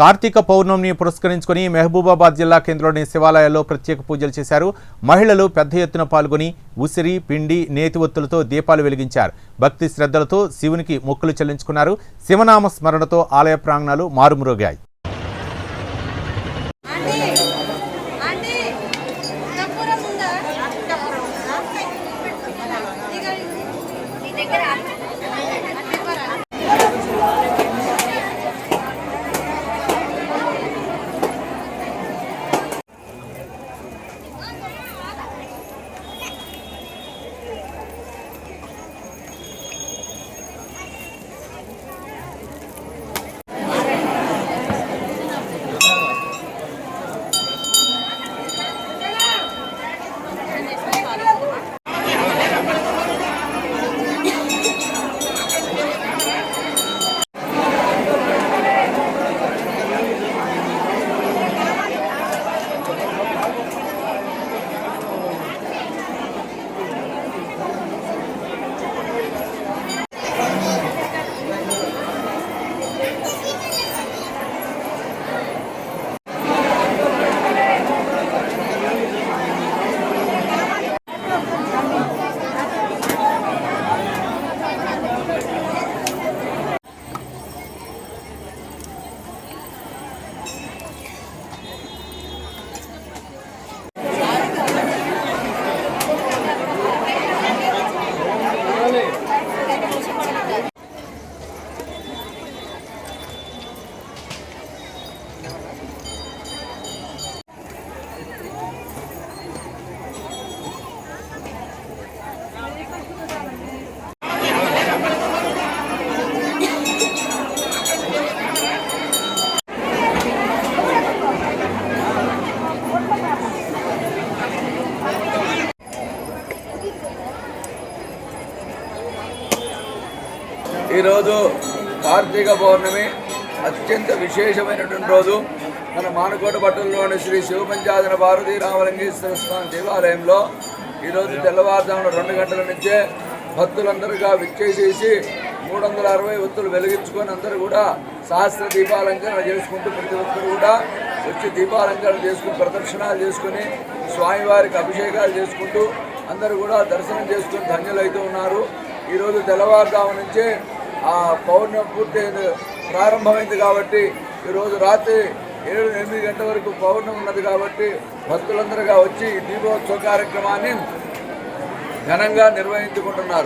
కార్తీక పౌర్ణమిని పురస్కరించుకుని మహబూబాబాద్ జిల్లా కేంద్రంలోని శివాలయాల్లో ప్రత్యేక పూజలు చేశారు. మహిళలు పెద్ద ఎత్తున పాల్గొని ఉసిరి పిండి నేతి ఒత్తులతో దీపాలు వెలిగించారు. భక్తి శ్రద్ధలతో శివునికి మొక్కులు చెల్లించుకున్నారు. శివనామ స్మరణతో ఆలయ ప్రాంగణాలు మారుమ్రోగాయి. ఈరోజు కార్తీక పౌర్ణమి అత్యంత విశేషమైనటువంటి రోజు. మన మానకోట పట్టణంలోని శ్రీ శివపంచాదన భారతీ రామలింగేశ్వర స్వామి దేవాలయంలో ఈరోజు తెల్లవారుజామున రెండు గంటల నుంచే భక్తులందరూగా విచ్చేసేసి మూడు వందల అరవై ఒత్తులు వెలిగించుకొని అందరూ కూడా సహస్ర దీపాలంకరణ చేసుకుంటూ ప్రతి ఒక్కరు కూడా వచ్చి దీపాలంకరణ చేసుకుని ప్రదక్షిణాలు చేసుకుని స్వామివారికి అభిషేకాలు చేసుకుంటూ అందరూ కూడా దర్శనం చేసుకుని ధన్యులైతూ ఉన్నారు. ఈరోజు తెల్లవారుజాము నుంచే ఆ పౌర్ణమి పూర్తి ప్రారంభమైంది కాబట్టి ఈరోజు రాత్రి ఏడు ఎనిమిది గంటల వరకు పౌర్ణమి ఉన్నది కాబట్టి భక్తులందరూగా వచ్చి దీపోత్సవ కార్యక్రమాన్ని ఘనంగా నిర్వహించుకుంటున్నారు.